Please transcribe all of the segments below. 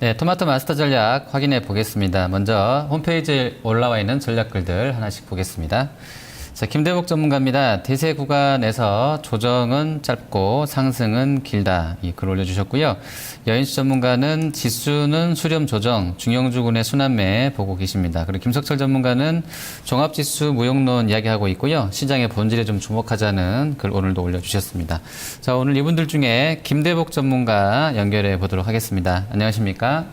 네, 토마토 마스터 전략 확인해 보겠습니다. 먼저 홈페이지에 올라와 있는 전략글들 하나씩 보겠습니다. 자, 김대복 전문가입니다. 대세 구간에서 조정은 짧고 상승은 길다. 이 글 올려주셨고요. 여인수 전문가는 지수는 수렴 조정, 중형주군의 순환매 보고 계십니다. 그리고 김석철 전문가는 종합지수 무용론 이야기하고 있고요. 시장의 본질에 좀 주목하자는 글 오늘도 올려주셨습니다. 자, 오늘 이분들 중에 김대복 전문가 연결해 보도록 하겠습니다. 안녕하십니까?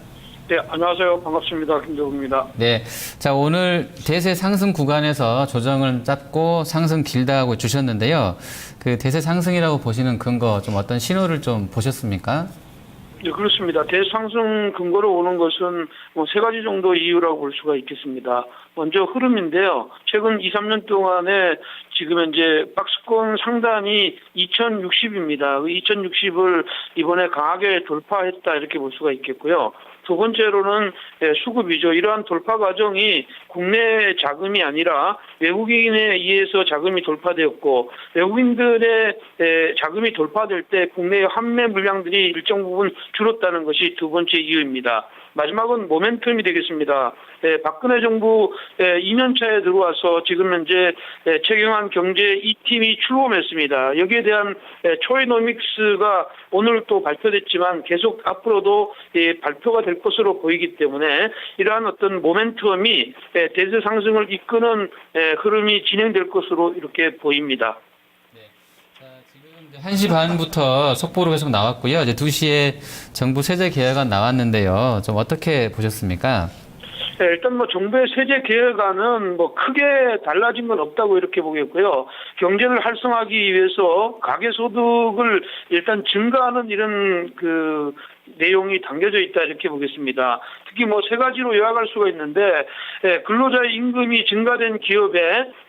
네, 안녕하세요. 반갑습니다. 김정우입니다. 네. 자, 오늘 대세 상승 구간에서 조정을 잡고 상승 길다 하고 주셨는데요. 그 대세 상승이라고 보시는 근거 좀 어떤 신호를 좀 보셨습니까? 네, 그렇습니다. 대상승 근거로 오는 것은 뭐 세 가지 정도 이유라고 볼 수가 있겠습니다. 먼저 흐름인데요. 최근 2, 3년 동안에 지금 현재 박스권 상단이 2060입니다. 그 2060을 이번에 강하게 돌파했다 이렇게 볼 수가 있겠고요. 두 번째로는 예, 수급이죠. 이러한 돌파 과정이 국내 자금이 아니라 외국인에 의해서 자금이 돌파되었고 외국인들의 예, 자금이 돌파될 때 국내의 환매 물량들이 일정 부분 줄었다는 것이 두 번째 이유입니다. 마지막은 모멘텀이 되겠습니다. 예, 박근혜 정부 예, 2년 차에 들어와서 지금 현재 예, 최경환 경제 2팀이 출범했습니다. 여기에 대한 예, 초이노믹스가 오늘 또 발표됐지만 계속 앞으로도 예, 발표가 될 것으로 보이기 때문에 이러한 어떤 모멘텀이 예, 대세 상승을 이끄는 예, 흐름이 진행될 것으로 이렇게 보입니다. 자, 지금 1시 반부터 속보로 계속 나왔고요. 이제 2시에 정부 세제 계획안 나왔는데요. 좀 어떻게 보셨습니까? 네, 일단 뭐 정부의 세제 개혁안은 뭐 크게 달라진 건 없다고 이렇게 보겠고요. 경제를 활성화하기 위해서 가계 소득을 일단 증가하는 이런 그 내용이 담겨져 있다 이렇게 보겠습니다. 특히 뭐 세 가지로 요약할 수가 있는데 예, 근로자의 임금이 증가된 기업에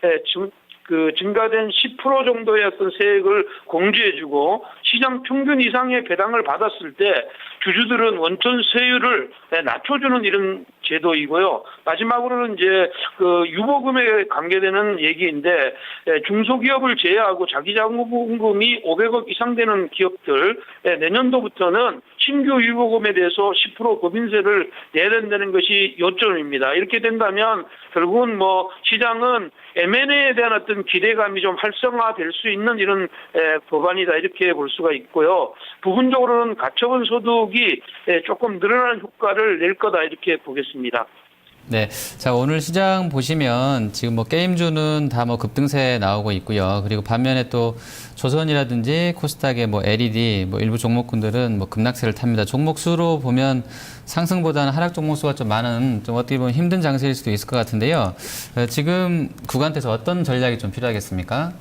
예, 증- 그 증가된 10% 정도의 어떤 세액을 공제해주고 시장 평균 이상의 배당을 받았을 때 주주들은 원천 세율을 네, 낮춰주는 이런 제도이고요. 마지막으로는 이제 그 유보금에 관계되는 얘기인데 예, 중소기업을 제외하고 자기자본금이 500억 이상 되는 기업들 예, 내년도부터는 신규 유보금에 대해서 10% 법인세를 내야 된다는 것이 요점입니다. 이렇게 된다면 결국은 뭐 시장은 M&A에 대한 어떤 기대감이 좀 활성화될 수 있는 이런 에, 법안이다 이렇게 볼 수가 있고요. 부분적으로는 가처분 소득 이 에, 조금 늘어나는 효과를 낼 거다 이렇게 보겠습니다. 네. 자, 오늘 시장 보시면 지금 뭐 게임주는 다 뭐 급등세 나오고 있고요. 그리고 반면에 또 조선이라든지 코스닥의 뭐 LED 뭐 일부 종목군들은 뭐 급락세를 탑니다. 종목 수로 보면 상승보다는 하락 종목 수가 좀 많은 좀 어떻게 보면 힘든 장세일 수도 있을 것 같은데요. 어, 지금 구간대에서 어떤 전략이 좀 필요하겠습니까?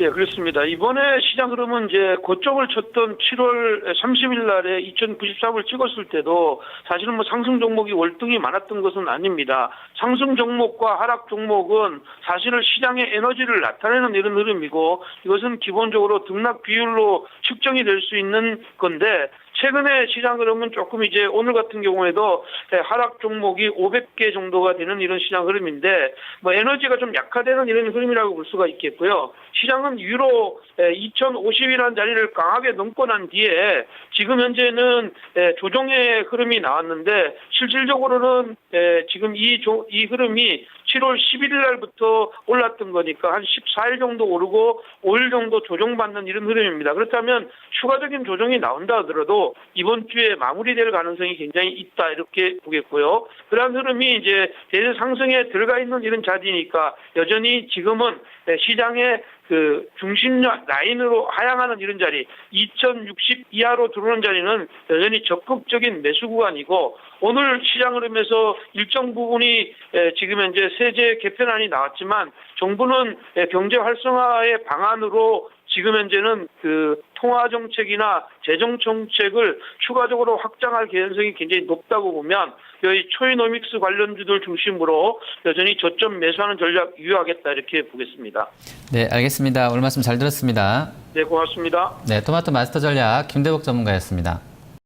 예, 그렇습니다. 이번에 시장 흐름은 이제 고점을 쳤던 7월 30일 날에 2094을 찍었을 때도 사실은 뭐 상승 종목이 월등히 많았던 것은 아닙니다. 상승 종목과 하락 종목은 사실은 시장의 에너지를 나타내는 이런 흐름이고 이것은 기본적으로 등락 비율로 측정이 될 수 있는 건데 최근에 시장 흐름은 조금 이제 오늘 같은 경우에도 예, 하락 종목이 500개 정도가 되는 이런 시장 흐름인데 뭐 에너지가 좀 약화되는 이런 흐름이라고 볼 수가 있겠고요. 시장은 유로 2050이라는 자리를 강하게 넘고 난 뒤에 지금 현재는 예, 조정의 흐름이 나왔는데 실질적으로는 예, 지금 이, 조, 이 흐름이 7월 11일 날부터 올랐던 거니까 한 14일 정도 오르고 5일 정도 조정받는 이런 흐름입니다. 그렇다면 추가적인 조정이 나온다 하더라도 이번 주에 마무리될 가능성이 굉장히 있다 이렇게 보겠고요. 그러한 흐름이 이제 대세 상승에 들어가 있는 이런 자리니까 여전히 지금은 시장의 그 중심 라인으로 하향하는 이런 자리 2060 이하로 들어오는 자리는 여전히 적극적인 매수 구간이고 오늘 시장 흐름에서 일정 부분이 에, 지금 현재 세제 개편안이 나왔지만 정부는 에, 경제 활성화의 방안으로 지금 현재는 그 통화 정책이나 재정 정책을 추가적으로 확장할 개연성이 굉장히 높다고 보면 여기 초이노믹스 관련주들 중심으로 여전히 저점 매수하는 전략 유효하겠다 이렇게 보겠습니다. 네, 알겠습니다. 오늘 말씀 잘 들었습니다. 네, 고맙습니다. 네, 토마토 마스터 전략 김대복 전문가였습니다.